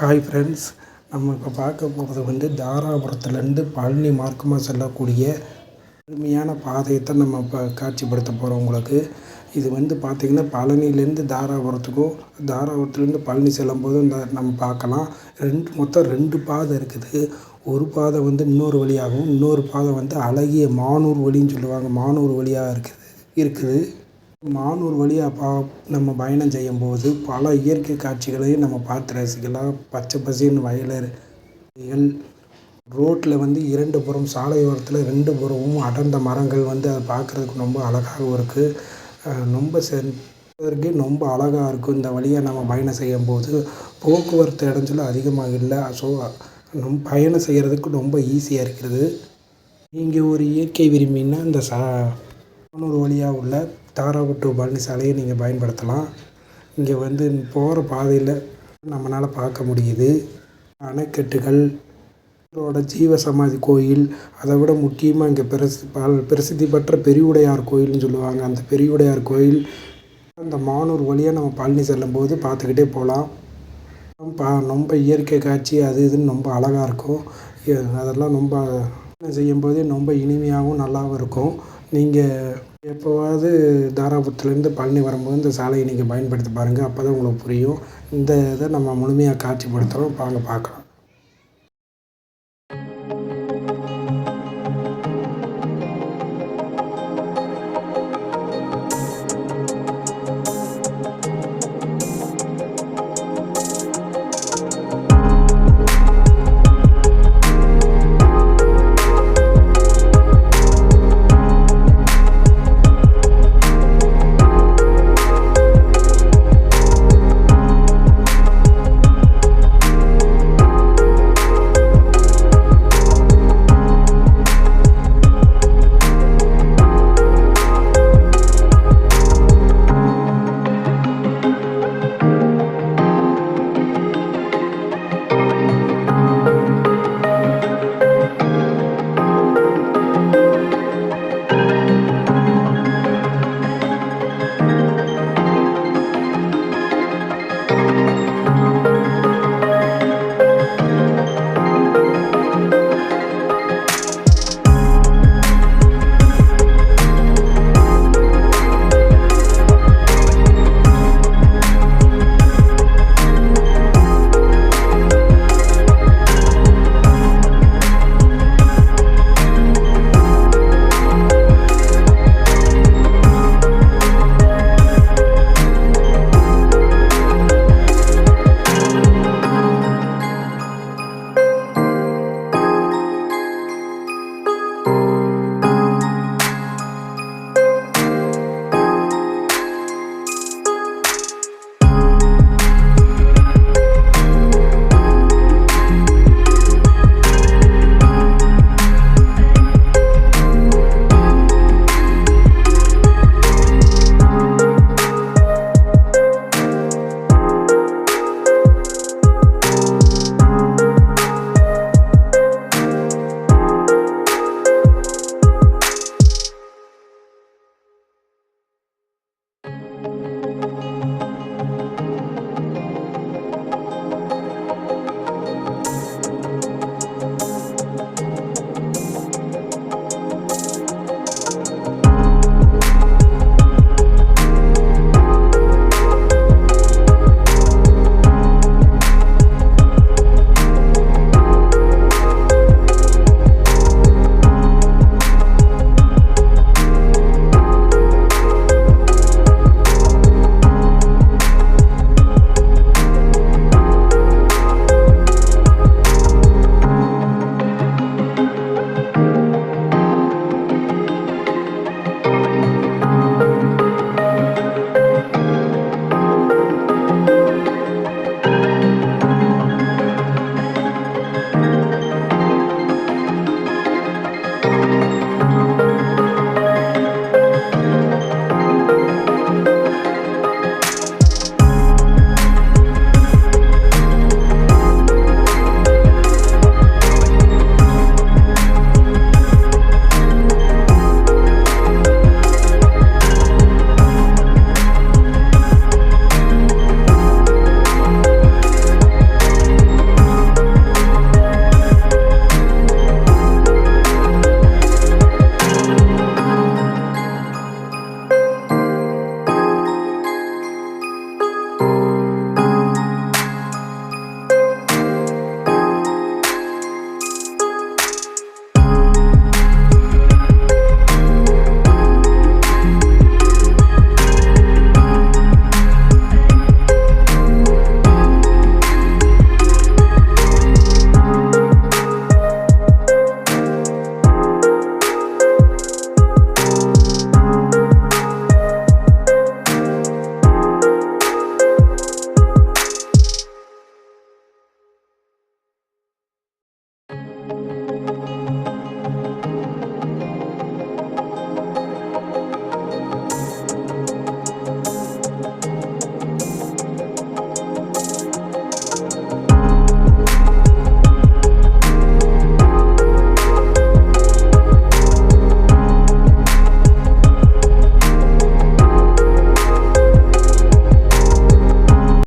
Hi friends நம்ம இப்போ பார்க்க போகிறது வந்து தாராபுரத்துலேருந்து பழனி மார்க்கமாக செல்லக்கூடிய அருமையான பாதையை தான் நம்ம இப்போ காட்சிப்படுத்த போகிறோம் உங்களுக்கு. இது வந்து பார்த்திங்கன்னா பழனிலேருந்து தாராபுரத்துக்கும் தாராபுரத்துலேருந்து பழனி செல்லும்போதும் இந்த நம்ம பார்க்கலாம். ரெண்டு மொத்தம் ரெண்டு பாதை இருக்குது. ஒரு பாதை வந்து இன்னொரு வழியாகவும் இன்னொரு பாதை வந்து அழகிய மானூர் வழின்னு சொல்லுவாங்க. மானூர் வழியாக இருக்குது இருக்குது. மானூர் வழியாக பா நம்ம பயணம் செய்யும்போது பல இயற்கை காட்சிகளையும் நம்ம பார்த்து ரசிக்கலாம். பச்சை பசேல்னு வயல்கள் ரோட்டில் வந்து இரண்டு புறம் சாலையோரத்தில் ரெண்டு புறமும் அடர்ந்த மரங்கள் வந்து அதை பார்க்குறதுக்கு ரொம்ப அழகாகவும் இருக்குது ரொம்ப சென்றதற்கே ரொம்ப அழகாக இருக்கும். இந்த வழியாக நம்ம பயணம் செய்யும்போது போக்குவரத்து இடைஞ்சலும் அதிகமாக இல்லை. ஸோ நம் பயணம் செய்கிறதுக்கு ரொம்ப ஈஸியாக இருக்கிறது. நீங்கள் ஒரு இயற்கை விரும்பினா இந்த சா மானூர் வழியாக உள்ள தாராபுரம் டு பழனி சாலையை நீங்கள் பயன்படுத்தலாம். இங்கே வந்து போகிற பாதையில் நம்மளால் பார்க்க முடியுது. அணைக்கட்டுகள் இதோட ஜீவ சமாதி கோயில் அதை விட முக்கியமாக இங்கே பிரசி பிரசித்தி பெற்ற பெரியவுடையார் கோயில்னு சொல்லுவாங்க. அந்த பெரியுடையார் கோயில் அந்த மானூர் வழியாக நம்ம பழனி செல்லும்போது பார்த்துக்கிட்டே போகலாம் பா ரொம்ப இயற்கை காட்சி அது இதுன்னு ரொம்ப அழகாக இருக்கும். அதெல்லாம் ரொம்ப செய்யும்போதே ரொம்ப இனிமையாகவும் நல்லாவும் இருக்கும். நீங்கள் எப்போவாவது தாராபுரத்துலேருந்து பழனி வரும்போது இந்த சாலையை நீங்கள் பயன்படுத்தி பாருங்கள் அப்போ தான் உங்களுக்கு புரியும். இந்த இதை நம்ம முழுமையாக காட்சிப்படுத்துகிறோம் வாங்க பார்க்கலாம்.